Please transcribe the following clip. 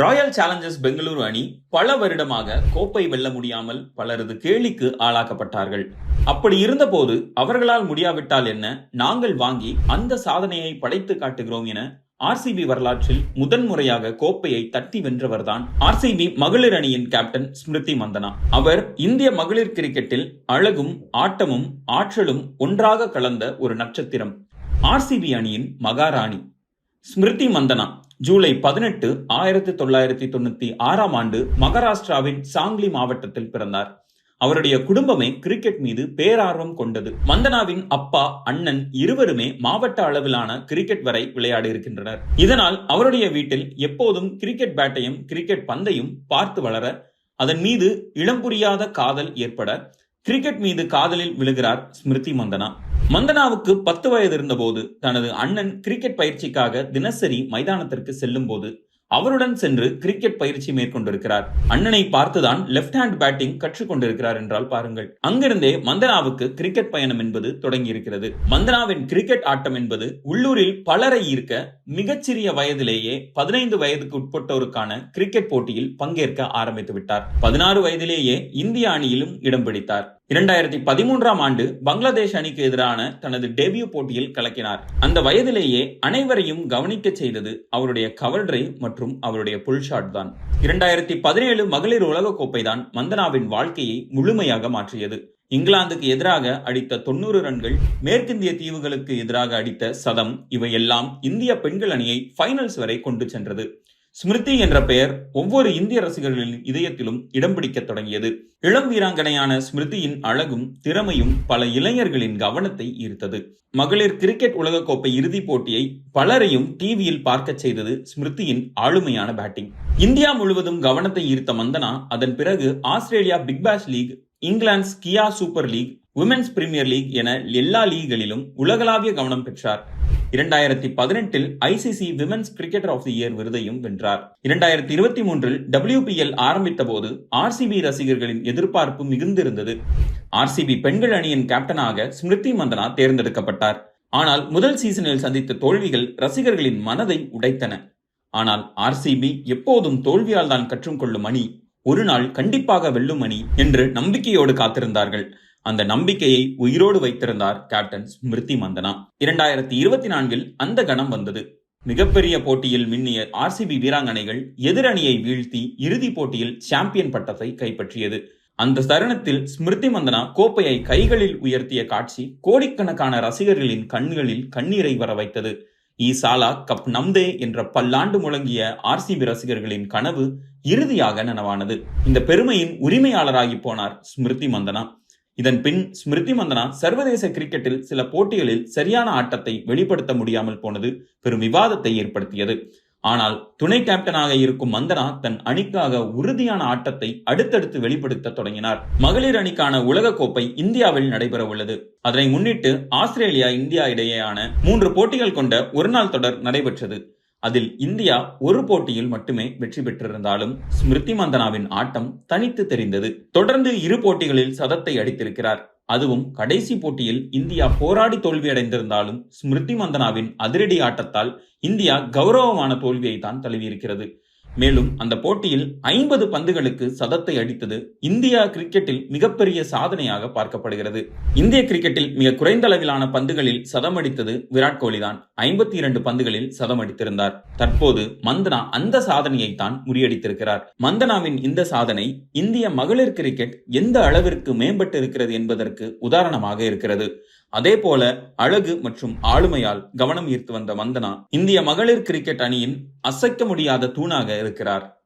Royal Challengers Bengaluru அணி பல வருடமாக கோப்பை வெல்ல முடியாமல் பலரது கேலிக்கு ஆளாக்கப்பட்டார்கள். அப்படி இருந்தபோது அவர்களால் முடியாவிட்டால் என்ன? நாங்கள் வாங்கி அந்த சாதனையை படைத்து காட்டுகிறோம் என ஆர்சிபி வரலாற்றில் முதன்முறையாக கோப்பையை தட்டி வென்றவர்தான் ஆர்சிபி மகளிர் அணியின் கேப்டன் ஸ்மிருதி மந்தனா. அவர் இந்திய மகளிர் கிரிக்கெட்டில் அழகும் ஆட்டமும் ஆற்றலும் ஒன்றாக கலந்த ஒரு நட்சத்திரம். ஆர்சிபி அணியின் மகாராணி. ஸ்மிருதி மந்தனா ஜூலை பதினெட்டு ஆயிரத்தி தொள்ளாயிரத்தி தொண்ணூத்தி ஆறாம் ஆண்டு மகாராஷ்டிராவின் சாங்லி மாவட்டத்தில் பிறந்தார். அவருடைய குடும்பமே கிரிக்கெட் மீது பேரார்வம் கொண்டது. மந்தனாவின் அப்பா அண்ணன் இருவருமே மாவட்ட அளவிலான கிரிக்கெட் வரை விளையாடி இருக்கின்றனர். இதனால் அவருடைய வீட்டில் எப்போதும் கிரிக்கெட் பேட்டையும் கிரிக்கெட் பந்தையும் பார்த்து வளர அதன் மீது இளம் புரியாத காதல் ஏற்பட கிரிக்கெட் மீது காதலில் விழுகிறார் ஸ்மிருதி மந்தனா. மந்தனாவுக்கு பத்து வயது இருந்தபோது தனது அண்ணன் கிரிக்கெட் பயிற்சிக்காக தினசரி மைதானத்திற்கு செல்லும் போது அவருடன் சென்று கிரிக்கெட் பயிற்சி மேற்கொண்டிருக்கிறார். அண்ணனை பார்த்துதான் லெப்ட் ஹேண்ட் பேட்டிங் கற்றுக்கொண்டிருக்கிறார் என்றால் பாருங்கள். அங்கிருந்தே மந்தனாவுக்கு கிரிக்கெட் பயணம் என்பது தொடங்கியிருக்கிறது. மந்தனாவின் கிரிக்கெட் ஆட்டம் என்பது உள்ளூரில் பலரை ஈர்க்க மிகச்சிறிய வயதிலேயே பதினைந்து வயதுக்கு உட்பட்டோருக்கான கிரிக்கெட் போட்டியில் பங்கேற்க ஆரம்பித்து விட்டார். பதினாறு வயதிலேயே இந்திய அணியிலும் இடம் பிடித்தார். இரண்டாயிரத்தி பதிமூன்றாம் ஆண்டு பங்களாதேஷ் அணிக்கு எதிரான தனது டெபியூ போட்டியில் கலக்கினார். அந்த வயதிலேயே அனைவரையும் கவனிக்க செய்தது அவருடைய கவர் டிரைவ் மற்றும் அவருடைய புல்ஷாட் தான். இரண்டாயிரத்தி பதினேழு மகளிர் உலகக்கோப்பை தான் மந்தனாவின் வாழ்க்கையை முழுமையாக மாற்றியது. இங்கிலாந்துக்கு எதிராக அடித்த தொண்ணூறு ரன்கள் மேற்கிந்திய தீவுகளுக்கு எதிராக அடித்த சதம் இவையெல்லாம் இந்திய பெண்கள் அணியை ஃபைனல்ஸ் வரை கொண்டு சென்றது. ஸ்மிருதி என்ற பெயர் ஒவ்வொரு இந்திய ரசிகர்களின் இதயத்திலும் இடம் பிடிக்க தொடங்கியது. இளம் வீராங்கனையான ஸ்மிருதியின் அழகும் திறமையும் பல இளைஞர்களின் கவனத்தை ஈர்த்தது. மகளிர் கிரிக்கெட் உலகக்கோப்பை இறுதிப் போட்டியை பலரையும் டிவியில் பார்க்க செய்தது ஸ்மிருதியின் ஆளுமையான பேட்டிங். இந்தியா முழுவதும் கவனத்தை ஈர்த்த மந்தனா அதன் பிறகு ஆஸ்திரேலியா பிக் பாஷ் லீக் இங்கிலாந்து கியா super league women's premier league என எல்லா லீகளிலும் உலகளாவிய கவனம் பெற்றார். இரண்டாயிரத்தி பதினெட்டில் ICC women's cricketer of the year விருதையும் வென்றார். இரண்டாயிரத்தி இருபத்தி மூன்றில் டபிள்யூபிஎல் ஆரம்பித்த போது ஆர்சிபி ரசிகர்களின் எதிர்பார்ப்பு மிகுந்திருந்தது. ஆர்சிபி பெண்கள் அணியின் கேப்டனாக ஸ்மிருதி மந்தனா தேர்ந்தெடுக்கப்பட்டார். ஆனால் முதல் சீசனில் சந்தித்த தோல்விகள் ரசிகர்களின் மனதை உடைத்தன. ஆனால் ஆர்சிபி எப்போதும் தோல்வியால் தான் கற்றுக்கொள்ளும் அணி ஒரு நாள் கண்டிப்பாக வெல்லும் அணி என்று நம்பிக்கையோடு காத்திருந்தார்கள். அந்த நம்பிக்கையை உயிரோடு வைத்திருந்தார் கேப்டன் ஸ்மிருதி மந்தனா. இரண்டாயிரத்தி இருபத்தி நான்கில் அந்த கணம் வந்தது. மிகப்பெரிய போட்டியில் மின்னிய ஆர்சிபி வீராங்கனைகள் எதிரணியை வீழ்த்தி இறுதிப் போட்டியில் சாம்பியன் பட்டத்தை கைப்பற்றியது. அந்த தருணத்தில் ஸ்மிருதி மந்தனா கோப்பையை கைகளில் உயர்த்திய காட்சி கோடிக்கணக்கான ரசிகர்களின் கண்களில் கண்ணீரை வர வைத்தது ஈசாலா கப் நம்தே என்ற பல்லாண்டு முழங்கிய ஆர்சிபி ரசிகர்களின் கனவு இறுதியாக நனவானது. இந்த பெருமையின் உரிமையாளராகி போனார் ஸ்மிருதி மந்தனா. இதன் பின் ஸ்மிருதி மந்தனா சர்வதேச கிரிக்கெட்டில் சில போட்டிகளில் சரியான ஆட்டத்தை வெளிப்படுத்த முடியாமல் போனது பெரும் விவாதத்தை ஏற்படுத்தியது. ஆனால் துணை கேப்டனாக இருக்கும் மந்தனா தன் அணிக்காக உறுதியான ஆட்டத்தை அடுத்தடுத்து வெளிப்படுத்த தொடங்கினார். மகளிர் அணிக்கான உலகக்கோப்பை இந்தியாவில் நடைபெற உள்ளது. அதனை முன்னிட்டு ஆஸ்திரேலியா இந்தியா இடையேயான மூன்று போட்டிகள் கொண்ட ஒருநாள் தொடர் நடைபெற்றது. அதில் இந்தியா ஒரு போட்டியில் மட்டுமே வெற்றி பெற்றிருந்தாலும் ஸ்மிருதி மந்தனாவின் ஆட்டம் தனித்து தெரிந்தது. தொடர்ந்து இரு போட்டிகளில் சதத்தை அடித்திருக்கிறார். அதுவும் கடைசி போட்டியில் இந்தியா போராடி தோல்வியடைந்திருந்தாலும் ஸ்மிருதி மந்தனாவின் அதிரடி ஆட்டத்தால் இந்தியா கௌரவமான தோல்வியை தான் தழுவியிருக்கிறது. மேலும் அந்த போட்டியில் ஐம்பது பந்துகளுக்கு சதத்தை அடித்தது இந்தியா கிரிக்கெட்டில் மிகப்பெரிய சாதனையாக பார்க்கப்படுகிறது. இந்திய கிரிக்கெட்டில் மிக குறைந்த அளவிலான பந்துகளில் சதம் அடித்தது விராட் கோலி தான் ஐம்பத்தி இரண்டு பந்துகளில் சதம் அடித்திருந்தார். தற்போது மந்தனா அந்த சாதனையை தான் முறியடித்திருக்கிறார். மந்தனாவின் இந்த சாதனை இந்திய மகளிர் கிரிக்கெட் எந்த அளவிற்கு மேம்பட்டு இருக்கிறது என்பதற்கு உதாரணமாக இருக்கிறது. அதே போல அழகு மற்றும் ஆளுமையால் கவனம் ஈர்த்து வந்த வந்தனா இந்திய மகளிர் கிரிக்கெட் அணியின் அசைக்க முடியாத தூணாக இருக்கிறார்.